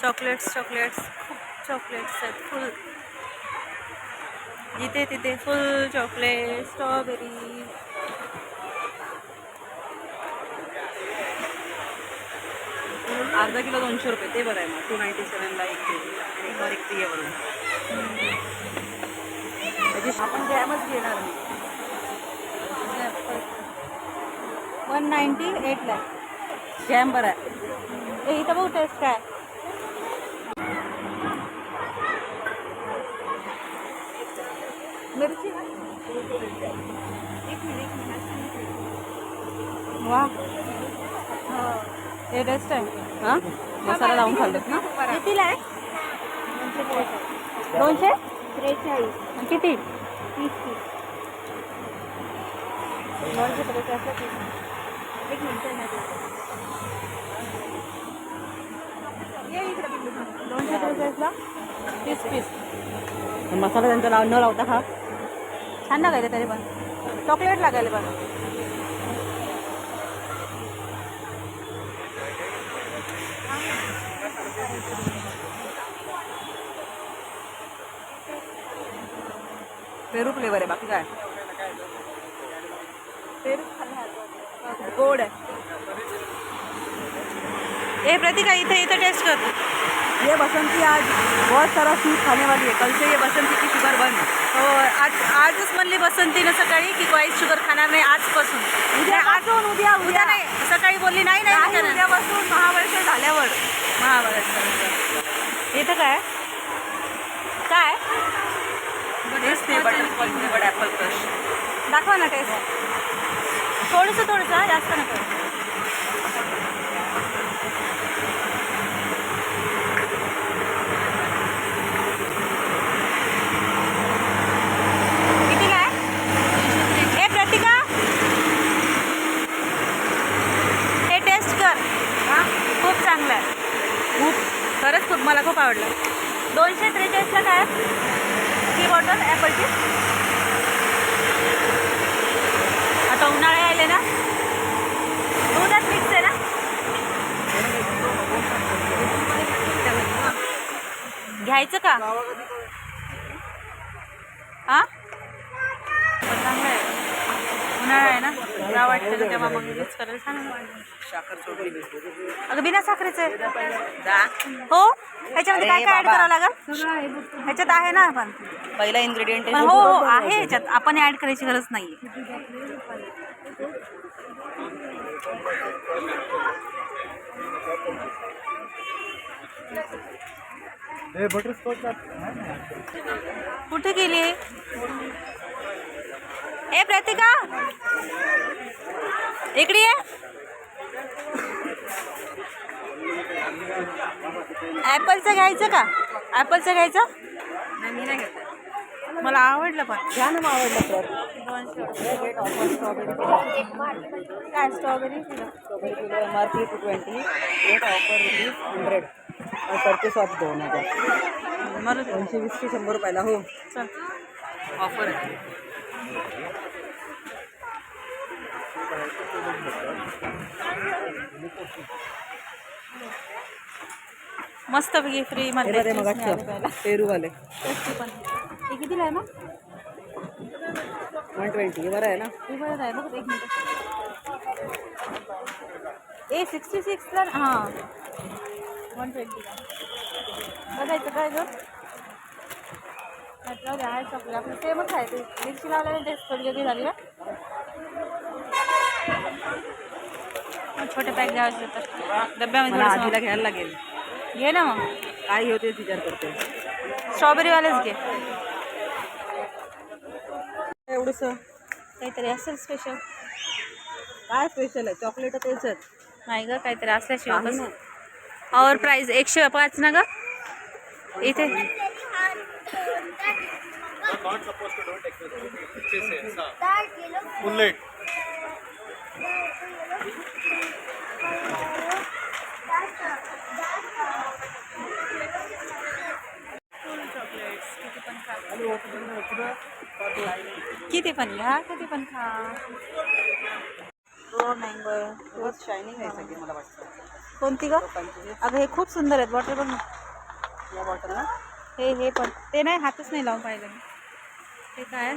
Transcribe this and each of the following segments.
Chocolates chocolates खूप chocolates आहेत full. जिथे तिथे फुल चॉकलेट स्ट्रॉबेरी. अर्धा किलो दोनशे रुपये ते बरं आहे मग. टू नाईन्टी सेवनला एक वर एक ती आहे वरून. त्याची आपण जॅमच घेणार मी. वन नाईन्टी एटला जॅम बरं आहे. इथं बघू टेस्ट काय? मिरची. वा हे. टेस्ट आहे. हां? मसाला लावून खाल्लेत ना? कितीला आहे? दोनशे त्रेचाळीस. आणि किती? तीस तीस दोनशे त्रेचाळीस एक मिनिट. दोनशे त्रेचाळीसला? तीस पीस. मसाला त्यांचा लाव न लावता खा. छान लागायला तरी पण. चॉकलेट लागायला पण पेरू फ्लेवर आहे बाकी काय? पेरू गोड आहे. ए प्रतिका इथे इथे टेस्ट कर. ये बसंती आज बहुत सारा स्वीट खाने वाली है। कल से ये बसंती की शुगर बंद। हो आज आजच म्हणली बसंतीनं सकाळी की वाईट शुगर खाणार नाही आजपासून। नाही, आज उद्या उद्या. नाही सकाळी बोलली नाही नाही उद्यापासून महाबळेश्वर झाल्यावर. महाबळेश्वर. इथं काय? काय? ते बटर. ॲपल क्रश दाखवा ना टेस्ट थोडंसं थोडंसं जास्त नको कितीला आहे हे प्रतिका हे टेस्ट कर हां खूप चांगलं आहे खूप खरंच खूप मला खूप आवडलं. दोनशे त्रेचाळीसला काय? ही बॉटल ॲपलची आता उन्हाळे आले ना? दुधात मिक्स आहे ना? घ्यायचं का? हा उन्हाळा आहे ना जा वाटतं का तेव्हा मग यूज करायला सांग साखर सोडली अगं बिना साखरेचं आहे. हो? ह्याच्यामध्ये काय काय ऍड. करावं लागेल? ह्याच्यात आहे ना आपण. पहिला इन्ग्रेडियंट हो हो आहे ह्याच्यात. आपण ऍड करायची गरज नाही कुठे गेली? ए प्रतिका. इकडे ये. ॲपलचं घ्यायचं का? ॲपलचं घ्यायचं? मी नाही मला आवडलं पण. घ्या ना मग आवडलं काय strawberry strawberry kilo M R P two twenty rate offer rupees hundred purchase off दोन हजार. मला दोनशे वीस ते शंभर रुपयाला हो. चल. ऑफर आहे. मस्त पैकी फ्री मध्ये. पेरूवाले. हे कितीला आहे मग? वन ट्वेंटी बरं आहे ना? बरं आहे बघ एक मिनिट. ए सिक्स्टी सिक्सला हां. वन ट्वेंटीला बघायचं काय गं? म्हटलं द्या आहे चॉकलेट आपलं सेमच आहे ते. मिरची लावल्याने टेस्ट थोडी वेगळी झाली मग छोटे पॅक घ्यायचे तर. डब्यामध्ये आजीला घ्यायला लागेल. घे ना मग. काय घेऊ ते विचार करते. स्ट्रॉबेरीवालेच घे. एवढंच काहीतरी असेल स्पेशल काय स्पेशल आहे? चॉकलेट तेच नाही ग काहीतरी असल्याशिवाय. और प्राइस एकशे पाच ना ग? इथे. किती पण घ्या किती पण खा. मँगो बहुत शायनिंग आहे सगळी मला वाटतं. कोणती ग? अगं हे खूप सुंदर आहेत. बॉटल बघ ना. या बॉटल ना हे हे पण. ते नाही हातच नाही लावून पाहिजे मी. हे काय? आहे?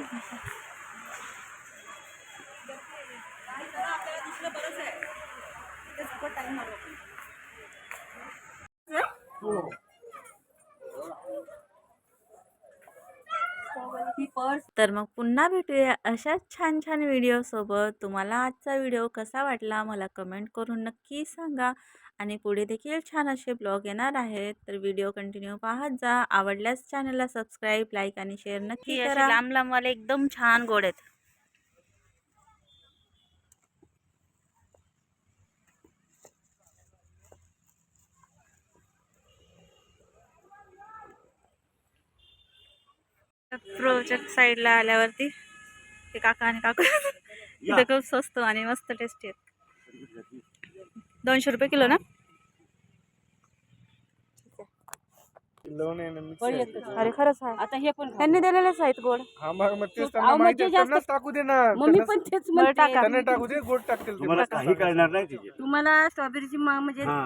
ही पर्स तर मग पुन्हा भेटूया अशाच छान छान व्हिडिओसोबत तुम्हाला आजचा व्हिडिओ कसा वाटला मला कमेंट करून नक्की सांगा. आणि पुढे देखील छान असे ब्लॉग येणार आहेत. तर व्हिडिओ कंटिन्यू पाहत जा. आवडल्यास चॅनलला सबस्क्राईब लाईक आणि शेअर नक्की करा. लांब लांबवाले एकदम छान गोड आहेत. प्रोच्या साईडला आल्यावरती ते काका आणि काकू इथं खूप स्वस्त आणि मस्त टेस्टी आहेत. दोनशे रुपये किलो ना. अरे खरंच आहे. आता हे पण त्यांनी दिलेलेच आहेत गोड. हा टाकू दे ना मग मी त्यांना- पण तेच टाका. दे गोड टाकतील. तुम्हाला काही कळणार नाही तिचे तुम्हाला स्ट्रॉबेरीची म्हणजे हा.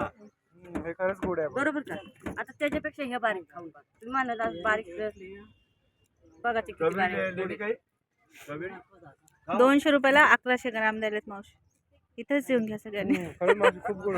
हम्म, खरंच गोड आहे बरोबर का? आता त्याच्यापेक्षा हे बारीक खाऊन बघा. तुम्ही म्हणाला बारीक बघा ते किती बारीक आहे. स्ट्रॉबेरी काही? दोनशे रुपयाला अकराशे ग्राम दिलेत मावशी. इथेच येऊन घ्या सगळ्यांनी. खूप?